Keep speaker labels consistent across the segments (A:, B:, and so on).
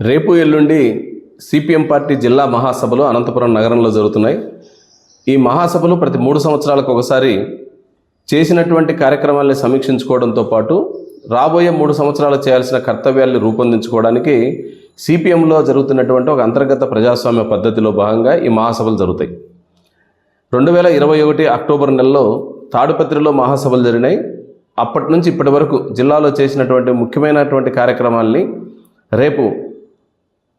A: రేపు ఎల్లుండి CPM party జిల్లా మహాసభలు అనంతపురం నగరంలో జరుగుతున్నాయి. ఈ మహాసభలు ప్రతి మూడు సంవత్సరాలకు ఒకసారి చేసినటువంటి కార్యక్రమాల్ని సమీక్షించుకోవడంతో పాటు రాబోయే మూడు సంవత్సరాలు చేయాల్సిన కర్తవ్యాల్ని రూపొందించుకోవడానికి సిపిఎంలో జరుగుతున్నటువంటి ఒక అంతర్గత ప్రజాస్వామ్య పద్ధతిలో భాగంగా ఈ మహాసభలు జరుగుతాయి. రెండు వేల ఇరవై ఒకటి అక్టోబర్ నెలలో తాడుపత్రిలో మహాసభలు జరిగినాయి. అప్పటి నుంచి ఇప్పటి వరకు జిల్లాలో చేసినటువంటి ముఖ్యమైనటువంటి కార్యక్రమాల్ని రేపు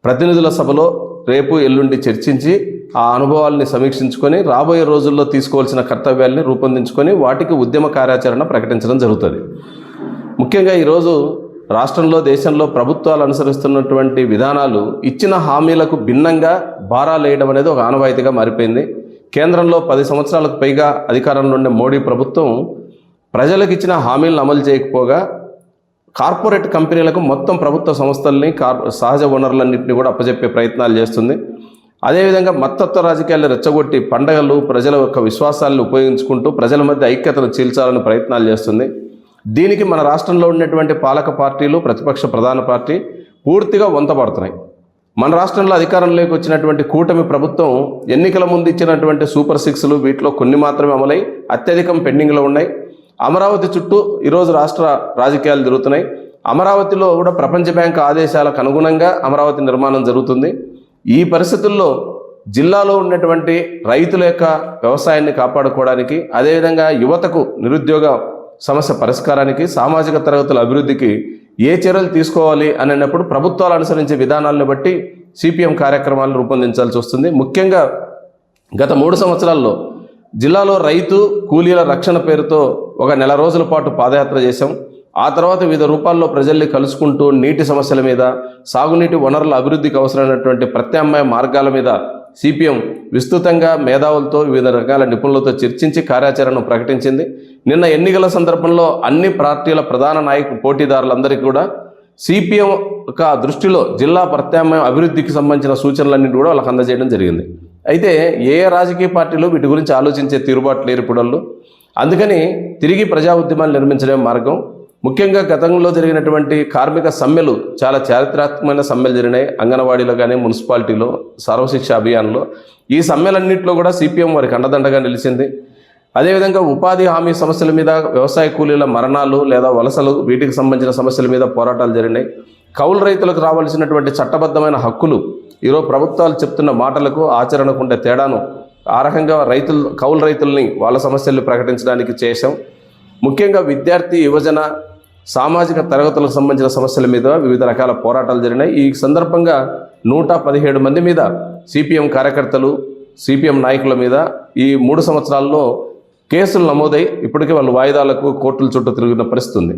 A: ప్రతినిధుల సభలో రేపు ఎల్లుండి చర్చించి ఆ అనుభవాల్ని సమీక్షించుకొని రాబోయే రోజుల్లో తీసుకోవాల్సిన కర్తవ్యాల్ని రూపొందించుకొని వాటికి ఉద్యమ కార్యాచరణ ప్రకటించడం జరుగుతుంది. ముఖ్యంగా ఈరోజు రాష్ట్రంలో దేశంలో ప్రభుత్వాలు అనుసరిస్తున్నటువంటి విధానాలు ఇచ్చిన హామీలకు భిన్నంగా భారాలేయడం అనేది ఒక ఆనవాయితీగా మారిపోయింది. కేంద్రంలో పది సంవత్సరాలకు పైగా అధికారంలో ఉండే మోడీ ప్రభుత్వం ప్రజలకు ఇచ్చిన హామీలను అమలు చేయకపోగా కార్పొరేట్ కంపెనీలకు మొత్తం ప్రభుత్వ సంస్థల్ని కార్ సహజ వనరులన్నింటినీ కూడా అప్పచెప్పే ప్రయత్నాలు చేస్తుంది. అదేవిధంగా మత్తత్వ రాజకీయాలు రెచ్చగొట్టి పండగలు ప్రజల యొక్క విశ్వాసాలను ఉపయోగించుకుంటూ ప్రజల మధ్య ఐక్యతను చీల్చాలని ప్రయత్నాలు చేస్తుంది. దీనికి మన రాష్ట్రంలో ఉన్నటువంటి పాలక పార్టీలు ప్రతిపక్ష ప్రధాన పార్టీ పూర్తిగా వంతపడుతున్నాయి. మన రాష్ట్రంలో అధికారంలోకి వచ్చినటువంటి కూటమి ప్రభుత్వం ఎన్నికల ముందు ఇచ్చినటువంటి సూపర్ సిక్స్లు వీటిలో కొన్ని మాత్రమే అమలై అత్యధికం పెండింగ్లో ఉన్నాయి. అమరావతి చుట్టూ ఈరోజు రాష్ట్ర రాజకీయాలు జరుగుతున్నాయి అమరావతిలో కూడా ప్రపంచ బ్యాంకు ఆదేశాలకు అనుగుణంగా అమరావతి నిర్మాణం జరుగుతుంది. ఈ పరిస్థితుల్లో జిల్లాలో ఉన్నటువంటి రైతుల యొక్క వ్యవసాయాన్ని కాపాడుకోవడానికి అదేవిధంగా యువతకు నిరుద్యోగ సమస్య పరిష్కారానికి సామాజిక తరగతుల అభివృద్ధికి ఏ చర్యలు తీసుకోవాలి అని అన్నప్పుడు ప్రభుత్వాలు అనుసరించే విధానాలను బట్టి సిపిఎం కార్యక్రమాలను రూపొందించాల్సి వస్తుంది. ముఖ్యంగా గత మూడు సంవత్సరాల్లో జిల్లాలో రైతు కూలీల రక్షణ పేరుతో ఒక నెల రోజుల పాటు పాదయాత్ర చేశాం. ఆ తర్వాత వివిధ రూపాల్లో ప్రజల్ని కలుసుకుంటూ నీటి సమస్యల మీద సాగునీటి వనరుల అభివృద్ధికి అవసరమైనటువంటి ప్రత్యామ్నాయ మార్గాల మీద సిపిఎం విస్తృతంగా మేధావులతో వివిధ రకాల నిపుణులతో చర్చించి కార్యాచరణను ప్రకటించింది. నిన్న ఎన్నికల సందర్భంలో అన్ని పార్టీల ప్రధాన నాయకు పోటీదారులందరికీ కూడా సిపిఎం యొక్క దృష్టిలో జిల్లా ప్రత్యామ్నాయ అభివృద్ధికి సంబంధించిన సూచనలన్నింటి కూడా వాళ్ళకి అందజేయడం జరిగింది. అయితే ఏ రాజకీయ పార్టీలు వీటి గురించి ఆలోచించే తీరుబాటు లేరు ఇప్పుడళ్ళు అందుకని తిరిగి ప్రజా ఉద్యమాలు నిర్మించడం మార్గం ముఖ్యంగా గతంలో జరిగినటువంటి కార్మిక సమ్మెలు చాలా చారిత్రాత్మకమైన సమ్మెలు జరిగినాయి. అంగన్వాడీలో కానీ మున్సిపాలిటీలో సర్వశిక్ష అభియాన్లో. ఈ సమ్మెలన్నింటిలో కూడా సిపిఎం వారికి అండదండగా నిలిచింది. అదేవిధంగా ఉపాధి హామీ సమస్యల మీద వ్యవసాయ కూలీల మరణాలు లేదా వలసలు వీటికి సంబంధించిన సమస్యల మీద పోరాటాలు జరిగినాయి. కౌలు రైతులకు రావాల్సినటువంటి చట్టబద్ధమైన హక్కులు ఈరోజు ప్రభుత్వాలు చెప్తున్న మాటలకు ఆచరణకుండే తేడాను ఆ రకంగా రైతులు కౌలు రైతుల్ని వాళ్ళ సమస్యలు ప్రకటించడానికి చేశాం. ముఖ్యంగా విద్యార్థి యువజన సామాజిక తరగతులకు సంబంధించిన సమస్యల మీద వివిధ రకాల పోరాటాలు జరిగినాయి. ఈ సందర్భంగా నూట పదిహేడు మంది మీద సిపిఎం కార్యకర్తలు సిపిఎం నాయకుల మీద ఈ మూడు సంవత్సరాల్లో కేసులు నమోదై ఇప్పటికే వాళ్ళు వాయిదాలకు కోర్టుల చుట్టూ తిరుగుతున్న పరిస్థితి ఉంది.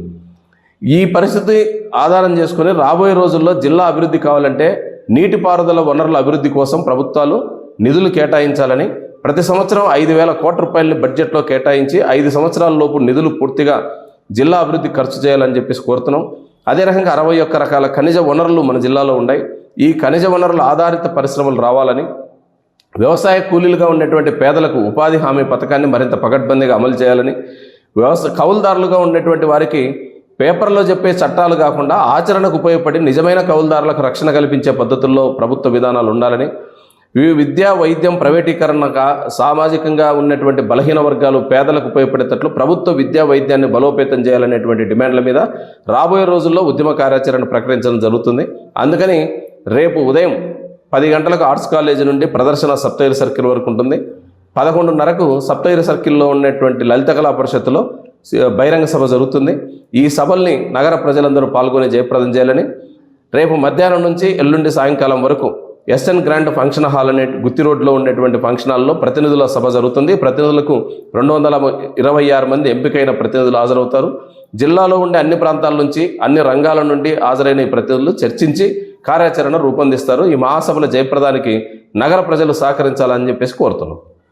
A: ఈ పరిస్థితి ఆధారం చేసుకుని రాబోయే రోజుల్లో జిల్లా అభివృద్ధి కావాలంటే నీటిపారుదల వనరుల అభివృద్ధి కోసం ప్రభుత్వాలు నిధులు కేటాయించాలని ప్రతి సంవత్సరం ఐదు వేల కోట్ల రూపాయలని బడ్జెట్లో కేటాయించి ఐదు సంవత్సరాల లోపు నిధులు పూర్తిగా జిల్లా అభివృద్ధి ఖర్చు చేయాలని చెప్పేసి కోరుతున్నాం. అదే రకంగా అరవై ఒక్క రకాల ఖనిజ వనరులు మన జిల్లాలో ఉన్నాయి. ఈ ఖనిజ వనరుల ఆధారిత పరిశ్రమలు రావాలని వ్యవసాయ కూలీలుగా ఉన్నటువంటి పేదలకు ఉపాధి హామీ పథకాన్ని మరింత పకడ్బందీగా అమలు చేయాలని వ్యవసాయ కౌలుదారులుగా ఉన్నటువంటి వారికి పేపర్లో చెప్పే చట్టాలు కాకుండా ఆచరణకు ఉపయోగపడి నిజమైన కౌలుదారులకు రక్షణ కల్పించే పద్ధతుల్లో ప్రభుత్వ విధానాలు ఉండాలని వి- విద్యా వైద్యం ప్రైవేటీకరణగా సామాజికంగా ఉన్నటువంటి బలహీన వర్గాలు పేదలకు ఉపయోగపడేటట్లు ప్రభుత్వ విద్యా వైద్యాన్ని బలోపేతం చేయాలనేటువంటి డిమాండ్ల మీద రాబోయే రోజుల్లో ఉద్యమ కార్యాచరణ ప్రకటించడం జరుగుతుంది. అందుకని రేపు ఉదయం పది గంటలకు ఆర్ట్స్ కాలేజీ నుండి ప్రదర్శన సప్తైర్ సర్కిల్ వరకు ఉంటుంది. పదకొండున్నరకు సప్తైర్ సర్కిల్లో ఉన్నటువంటి లలిత కళా పరిషత్తులో బహిరంగ సభ జరుగుతుంది. ఈ సభల్ని నగర ప్రజలందరూ పాల్గొని జయప్రదం చేయాలని రేపు మధ్యాహ్నం నుంచి ఎల్లుండి సాయంకాలం వరకు ఎస్ఎన్ గ్రాండ్ ఫంక్షన్ హాల్ అనే గుత్తి రోడ్లో ఉండేటువంటి ఫంక్షన్ హాల్లో ప్రతినిధుల సభ జరుగుతుంది. ప్రతినిధులకు రెండు వందల ఇరవై ఆరు మంది ఎంపికైన ప్రతినిధులు హాజరవుతారు. జిల్లాలో ఉండే అన్ని ప్రాంతాల నుంచి అన్ని రంగాల నుండి హాజరైన ఈ ప్రతినిధులు చర్చించి కార్యాచరణ రూపొందిస్తారు. ఈ మహాసభల జయప్రదానికి నగర ప్రజలు సహకరించాలని చెప్పేసి కోరుతున్నాం.